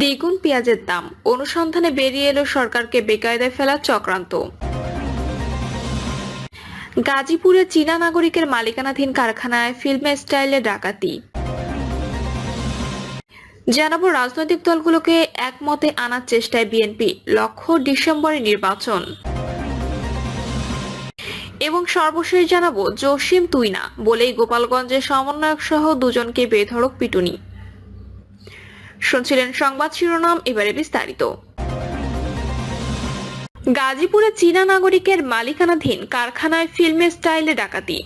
দ্বিগুণ পেঁয়াজের দাম। অনুসন্ধানে বেরিয়ে এলো সরকারকে বেকায়দায় ফেলার চক্রান্ত। গাজীপুরে চীনা নাগরিকের মালিকানাধীন কারখানায় ফিল্মে স্টাইলে ডাকাতি। জানাব রাজনৈতিক দলগুলোকে একমতে আনার চেষ্টায় বিএনপি। লক্ষ্য ডিসেম্বরে নির্বাচন। এবং সর্বশেষ জানাব জসিম তুই না বলেই গোপালগঞ্জের সমন্বয়ক সহ দুজনকে বেধড়ক পিটুনি। শুনছিলেন সংবাদ শিরোনাম এবারে বিস্তারিত। গাজীপুরে চীনা নাগরিকের মালিকানাধীন কারখানায় ফিল্মের স্টাইলে ডাকাতি।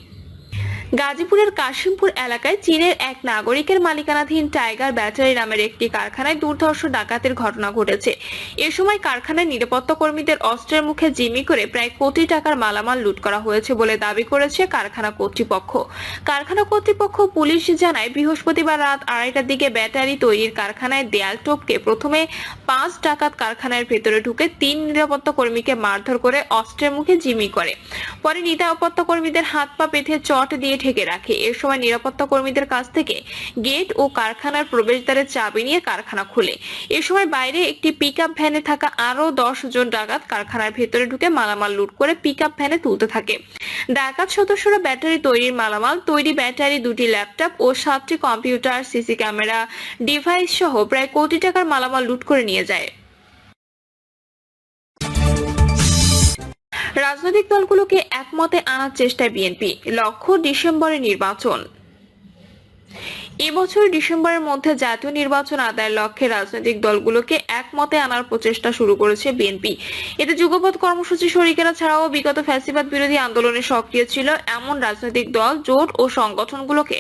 গাজীপুরের কাশিমপুর এলাকায় চীনের এক নাগরিকের মালিকানাধীন টাইগার ব্যাটারি নামের একটি কারখানায় দুর্ধর্ষ ডাকাতের ঘটনা ঘটেছে। এ সময় কারখানার নিরাপত্তা কর্মীদের অস্ত্রের মুখে জিম্মি করে প্রায় কোটি টাকার মালামাল লুট করা হয়েছে বলে দাবি করেছে কারখানা কর্তৃপক্ষ। কারখানা কর্তৃপক্ষ পুলিশ জানায়, বৃহস্পতিবার রাত আড়াইটার দিকে ব্যাটারি তৈরির কারখানায় দেয়াল টোপকে প্রথমে পাঁচ ডাকাত কারখানার ভেতরে ঢুকে তিন নিরাপত্তা কর্মীকে মারধর করে অস্ত্রের মুখে জিম্মি করে। পরে নিরাপত্তা কর্মীদের হাত পা পেতে চট দিয়ে ঢেকে রাখে। এর সময় নিরাপত্তা কর্মীদের কাছ থেকে গেট ও কারখানার প্রবেশদ্বারের চাবি নিয়ে কারখানা খুলে। এ সময় বাইরে একটি পিকআপ ভ্যানে থাকা আরও দশ জন ডাকাত কারখানার ভেতরে ঢুকে মালামাল লুট করে পিকআপ ভ্যানে তুলতে থাকে। ডাকাত সদস্যরা ব্যাটারি তৈরির মালামাল, তৈরি ব্যাটারি দুটি ল্যাপটপ ও সাতটি কম্পিউটার সিসি ক্যামেরা ডিভাইস সহ প্রায় কোটি টাকার মালামাল লুট করে নিয়ে যায়। রাজনৈতিক দলগুলোকে একমতে আনার চেষ্টায় বিএনপি। লক্ষ্য ডিসেম্বরে নির্বাচন। এবছর ডিসেম্বরের মধ্যে জাতীয় নির্বাচন আদায়ের লক্ষ্যে রাজনৈতিক দলগুলোকে একমতে আনার প্রচেষ্টা শুরু করেছে বিএনপি। এতে যুগপৎ কর্মসূচি শরিকেরা ছাড়াও বিগত ফ্যাসিবাদ বিরোধী আন্দোলনে সক্রিয় ছিল এমন রাজনৈতিক দল, জোট ও সংগঠনগুলোকে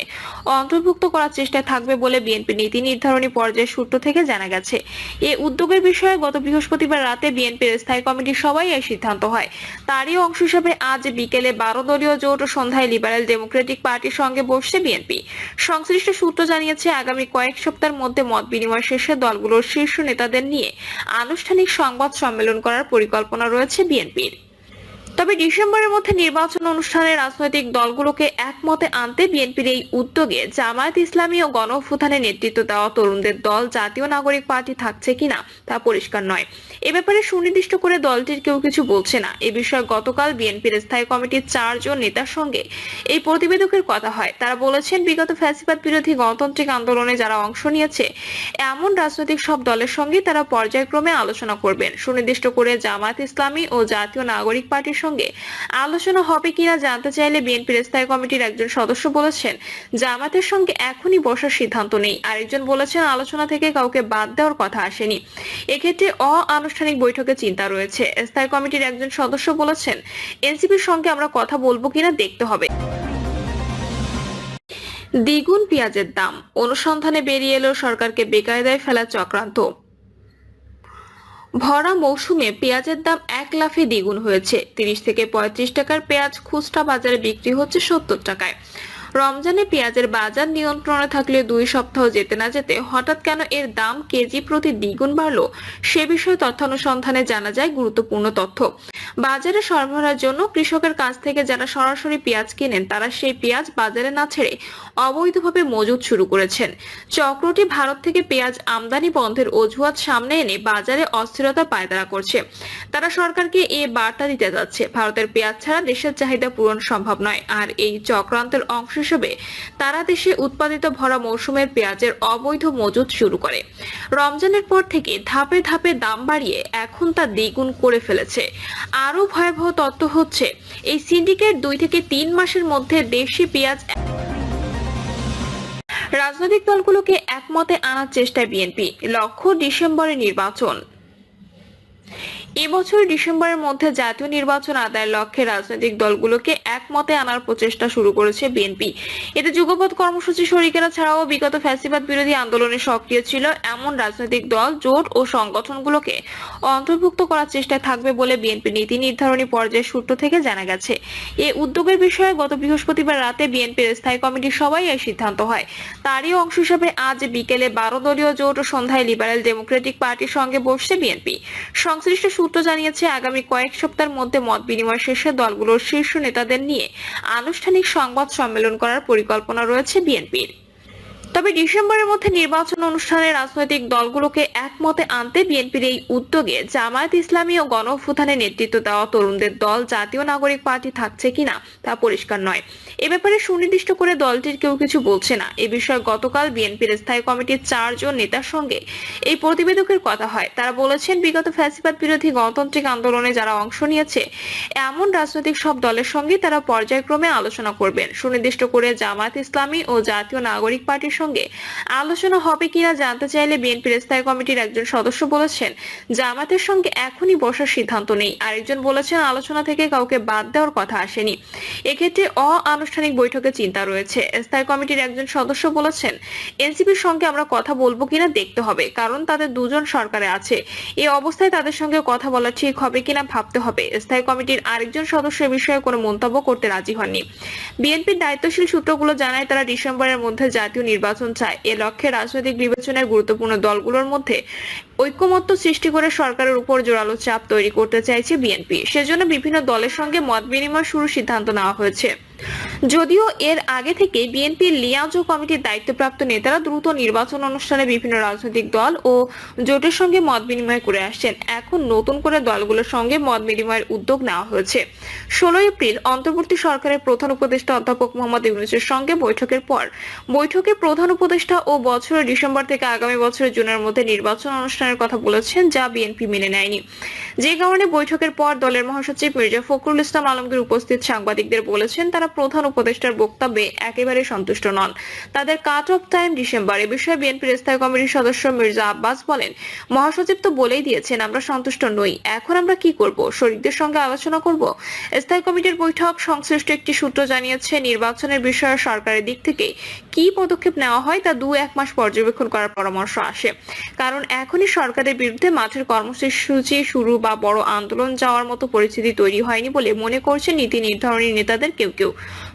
অন্তর্ভুক্ত করার চেষ্টায় থাকবে বলে বিএনপি নীতি নির্ধারণী পর্যায়ের সূত্র থেকে জানা গেছে। এ উদ্যোগের বিষয়ে গত বৃহস্পতিবার রাতে বিএনপির স্থায়ী কমিটির সবাই এই সিদ্ধান্ত হয়। তারই অংশ হিসেবে আজ বিকেলে বারো দলীয় জোট ও সন্ধ্যায় লিবারেল ডেমোক্রেটিক পার্টির সঙ্গে বসছে বিএনপি। সংশ্লিষ্ট সূত্র জানিয়েছে, আগামী কয়েক সপ্তাহের মধ্যে মত বিনিময় শেষে দলগুলোর শীর্ষ নেতাদের নিয়ে আনুষ্ঠানিক সংবাদ সম্মেলন করার পরিকল্পনা রয়েছে বিএনপির। তবে ডিসেম্বরের মধ্যে নির্বাচন অনুষ্ঠানে রাজনৈতিক দলগুলোকে একমতে আনতে বিএনপির এই উদ্যোগে জামায়াত ইসলামী ও গণঅভ্যুত্থানে নেতৃত্ব দেওয়া তরুণদের দল জাতীয় নাগরিক পার্টি থাকছে কিনা তা পরিষ্কার নয়। এ ব্যাপারে সুনির্দিষ্ট করে দলটির কেউ কিছু বলছে না। এ বিষয়ে গতকাল বিএনপির স্থায়ী কমিটির চারজন নেতার সঙ্গে এই প্রতিবেদকের কথা হয়। তারা বলেছেন, বিগত ফ্যাসিবাদ বিরোধী গণতান্ত্রিক আন্দোলনে যারা অংশ নিয়েছে, এমন রাজনৈতিক সব দলের সঙ্গে তারা পর্যায়ক্রমে আলোচনা করবেন। সুনির্দিষ্ট করে জামায়াত ইসলামী ও জাতীয় নাগরিক পার্টির সঙ্গে আলোচনা হবে কিনা জানতে চাইলে বিএনপির স্থায়ী কমিটির একজন সদস্য বলেছেন, জামাতের সঙ্গে এখনই বসার সিদ্ধান্ত নেই। আরেকজন বলেছেন, আলোচনা থেকে কাউকে বাদ দেওয়ার কথা আসেনি। এক্ষেত্রে অআনুষ্ঠানিক বৈঠকে চিন্তা রয়েছে। স্থায়ী কমিটির একজন সদস্য বলেছেন, এনসিপির সঙ্গে আমরা কথা বলব কিনা দেখতে হবে। দ্বিগুণ পেঁয়াজের দাম। অনুসন্ধানে বেরিয়ে এলো সরকারকে বেকায়দায় ফেলা চক্রান্ত। ভরা মৌসুমে পেঁয়াজের দাম এক লাফে দ্বিগুণ হয়েছে। তিরিশ থেকে পঁয়ত্রিশ টাকার পেঁয়াজ খুচরা বাজারে বিক্রি হচ্ছে সত্তর টাকায়। রমজানে পেঁয়াজের বাজার নিয়ন্ত্রণে থাকলে দুই সপ্তাহ যেতে না যেতে হঠাৎ কেন এর দাম কেজি প্রতি দ্বিগুণ বাড়লো? সে বিষয়ে তথ্যানুসন্ধানে জানা যায় গুরুত্বপূর্ণ তথ্য। বাজারে সরবরাহের জন্য কৃষকের কাছ থেকে যারা সরাসরি পেঁয়াজ কেনেন, তারা সেই পেঁয়াজ বাজারে না ছেড়ে অবৈধভাবে মজুদ শুরু করেছেন। চক্রটি ভারত থেকে পেঁয়াজ আমদানি বন্ধের অজুহাত সামনে এনে বাজারে অস্থিরতা পায়তারা করছে। তারা সরকারকে এ বার্তা দিতে যাচ্ছে, ভারতের পেঁয়াজ ছাড়া দেশের চাহিদা পূরণ সম্ভব নয়, আর এই চক্রান্তের অংশ হিসেবে তারা দেশে উৎপাদিত ভরা মৌসুমের পেঁয়াজের অবৈধ মজুদ শুরু করে। রমজানের পর থেকে ধাপে ধাপে দাম বাড়িয়ে এখন তা দ্বিগুণ করে ফেলেছে। আরও ভয়াবহ তথ্য হচ্ছে, এই সিন্ডিকেট দুই থেকে তিন মাসের মধ্যে দেশি পেঁয়াজ রাজনৈতিক দলগুলোকে একমতে আনার চেষ্টায় বিএনপি। লক্ষ্য ডিসেম্বরে নির্বাচন। এবছর ডিসেম্বরের মধ্যে জাতীয় নির্বাচন আদায়ের লক্ষ্যে রাজনৈতিক দলগুলোকে একমতে আনার প্রচেষ্টা শুরু করেছে বিএনপি। এতে যুগপৎ কর্মসূচি শরিকেরা ছাড়াও বিগত ফ্যাসিবাদ বিরোধী আন্দোলনে সক্রিয় ছিল এমন রাজনৈতিক দল, জোট ও সংগঠনগুলোকে অন্তর্ভুক্ত করার চেষ্টায় থাকবে বলে বিএনপি নীতি নির্ধারণী পর্যায়ের সূত্র থেকে জানা গেছে। এ উদ্যোগের বিষয়ে গত বৃহস্পতিবার রাতে বিএনপির স্থায়ী কমিটির সবাই এই সিদ্ধান্ত হয়। তারই অংশ হিসেবে আজ বিকেলে বারো দলীয় জোট ও সন্ধ্যায় লিবারেল ডেমোক্রেটিক পার্টির সঙ্গে বসছে বিএনপি। সংশ্লিষ্ট সূত্র জানিয়েছে, আগামী কয়েক সপ্তাহের মধ্যে মত বিনিময় শেষে দলগুলোর শীর্ষ নেতাদের নিয়ে আনুষ্ঠানিক সংবাদ সম্মেলন করার পরিকল্পনা রয়েছে বিএনপির। তবে ডিসেম্বরের মধ্যে নির্বাচন অনুষ্ঠানে রাজনৈতিক দলগুলোকে একমতে আনতে বিএনপির এই উদ্যোগে জামায়াত ইসলামী ও গণঅভ্যুত্থানের নেতৃত্ব দেওয়া তরুণদের দল জাতীয় নাগরিক পার্টি থাকছে কিনা তা পরিষ্কার নয়। এ ব্যাপারে সুনির্দিষ্ট করে দলটির কেউ কিছু বলছে না। এ বিষয়ে গতকাল বিএনপির স্থায়ী কমিটির চারজন নেতার সঙ্গে এই প্রতিবেদকের কথা হয়। তারা বলেছেন, বিগত ফ্যাসিবাদ বিরোধী গণতান্ত্রিক আন্দোলনে যারা অংশ নিয়েছে, এমন রাজনৈতিক সব দলের সঙ্গে তারা পর্যায়ক্রমে আলোচনা করবেন। সুনির্দিষ্ট করে জামায়াত ইসলামী ও জাতীয় নাগরিক পার্টির সঙ্গে আলোচনা হবে কিনা জানতে চাইলে বিএনপির স্থায়ী কমিটির একজন সদস্য বলেছেন, জামাতের সঙ্গে এখনই বসার সিদ্ধান্ত নেই। আরেকজন বলেছেন, আলোচনা থেকে কাউকে বাদ দেওয়ার কথা আসেনি। এক্ষেত্রে অআনুষ্ঠানিক বৈঠকে চিন্তা রয়েছে। স্থায়ী কমিটির একজন সদস্য বলেছেন, এনসিপির সঙ্গে আমরা কথা বলব কিনা দেখতে হবে, কারণ তাদের দুজন সরকারে আছে। এই অবস্থায় তাদের সঙ্গে কথা বলা ঠিক হবে কিনা ভাবতে হবে। স্থায়ী কমিটির আরেকজন সদস্য এ বিষয়ে কোনো মন্তব্য করতে রাজি হননি। বিএনপির দায়িত্বশীল সূত্রগুলো জানায় তারা ডিসেম্বরের মধ্যে জাতীয় নির্বাচন চায়। এ লক্ষ্যে রাজনৈতিক বিবেচনায় গুরুত্বপূর্ণ দলগুলোর মধ্যে ঐক্যমত্য সৃষ্টি করে সরকারের উপর জোরালো চাপ তৈরি করতে চাইছে বিএনপি। সেজন্য বিভিন্ন দলের সঙ্গে মত বিনিময় শুরু সিদ্ধান্ত নেওয়া হয়েছে। যদিও এর আগে থেকে বিএনপির লিয়াজো কমিটির দায়িত্বপ্রাপ্ত নেতারা দ্রুত নির্বাচন অনুষ্ঠানে বিভিন্ন রাজনৈতিক দল ও জোটের সঙ্গে মত বিনিময় করে আসছেন। এখন নতুন করে দলগুলোর সঙ্গে মত বিনিময়ের উদ্যোগ নেওয়া হয়েছে। ষোলো এপ্রিল অন্তর্বর্তী সরকারের প্রধান উপদেষ্টা অধ্যাপক মোহাম্মদ ইউনুসের সঙ্গে বৈঠকের পর বৈঠকে প্রধান উপদেষ্টা ও বছরের ডিসেম্বর থেকে আগামী বছরের জুনের মধ্যে নির্বাচন অনুষ্ঠানের কথা বলেছেন যা বিএনপি মেনে নেয়নি। যে কারণে বৈঠকের পর দলের মহাসচিব মির্জা ফখরুল ইসলাম আলমগীর উপস্থিত সাংবাদিকদের বলেছেন, তারা প্রধান উপদেষ্টার বক্তব্যে একেবারে সন্তুষ্ট নন। তাদের কাট অফ টাইম ডিসেম্বর এ বিষয়ে বিএনপির স্থায়ী কমিটির সদস্য মির্জা আব্বাস বলেন, মহাসচিব তো বলেই দিয়েছেন, আমরা সন্তুষ্ট নই। এখন আমরা কি করব? শরীরদের সঙ্গে আলোচনা করব? স্থায়ী কমিটির বৈঠক সংশ্লিষ্ট একটি সূত্র জানিয়েছে, নির্বাচনের বিষয়ে সরকারের দিক থেকে কি পদক্ষেপ নেওয়া হয় তা দু এক মাস পর্যবেক্ষণ করার পরামর্শ আসে। কারণ এখনই সরকারের বিরুদ্ধে মাঠের কর্মসূচি শুরু বা বড় আন্দোলন যাওয়ার মতো পরিস্থিতি তৈরি হয়নি বলে মনে করছে নীতি নির্ধারণী নেতাদের কেউ কেউ।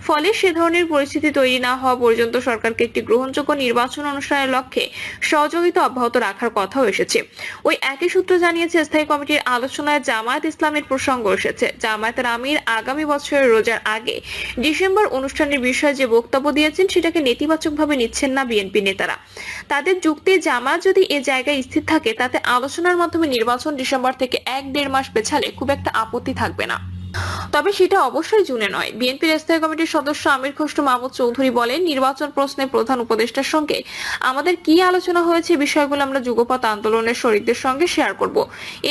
ফলে সে ধরনের পরিস্থিতি তৈরি না হওয়া পর্যন্ত সরকারকে একটি গ্রহণযোগ্য নির্বাচন অনুষ্ঠানের লক্ষ্যে সহযোগিতা অব্যাহত রাখার কথাও এসেছে। ওই একই সূত্র জানিয়েছে, স্থায়ী কমিটির আলোচনায় জামায়াত ইসলামের প্রসঙ্গ এসেছে। জামায়াতের আমির আগামী বছরের রোজার আগে ডিসেম্বর অনুষ্ঠানের বিষয়ে যে বক্তব্য দিয়েছেন, সেটাকে নেতিবাচকভাবে নিচ্ছেন না বিএনপি নেতারা। তাদের যুক্তি, জামায়াত যদি এ জায়গায় স্থির থাকে, তাতে আলোচনার মাধ্যমে নির্বাচন ডিসেম্বর থেকে এক দেড় মাস পেছালে খুব একটা আপত্তি থাকবে না। তবে সেটা অবশ্যই জুনে নয়। বিএনপির স্থায়ী কমিটির সদস্য আমির খসরু মাহমুদ চৌধুরী বলেন, নির্বাচন প্রশ্নে প্রধান উপদেষ্টার সঙ্গে আমাদের কি আলোচনা হয়েছে বিষয়গুলো আমরা যুগপথ আন্দোলনের শরীরদের সঙ্গে শেয়ার করব।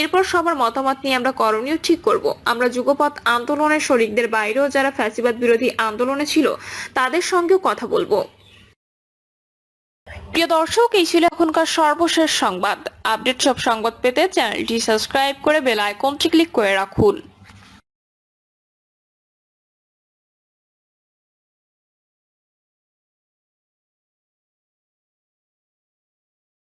এরপর সবার মতামত নিয়ে আমরা করণীয় ঠিক করব। আমরা যুগপথ আন্দোলনের শরীরদের বাইরেও যারা ফ্যাসিবাদ বিরোধী আন্দোলনে ছিল, তাদের সঙ্গেও কথা বলব। প্রিয় দর্শক, এই ছিল এখনকার সর্বশেষ সংবাদ। আপডেট সব সংবাদ পেতে চ্যানেলটি সাবস্ক্রাইব করে বেল আইকনটি ক্লিক করে রাখুন।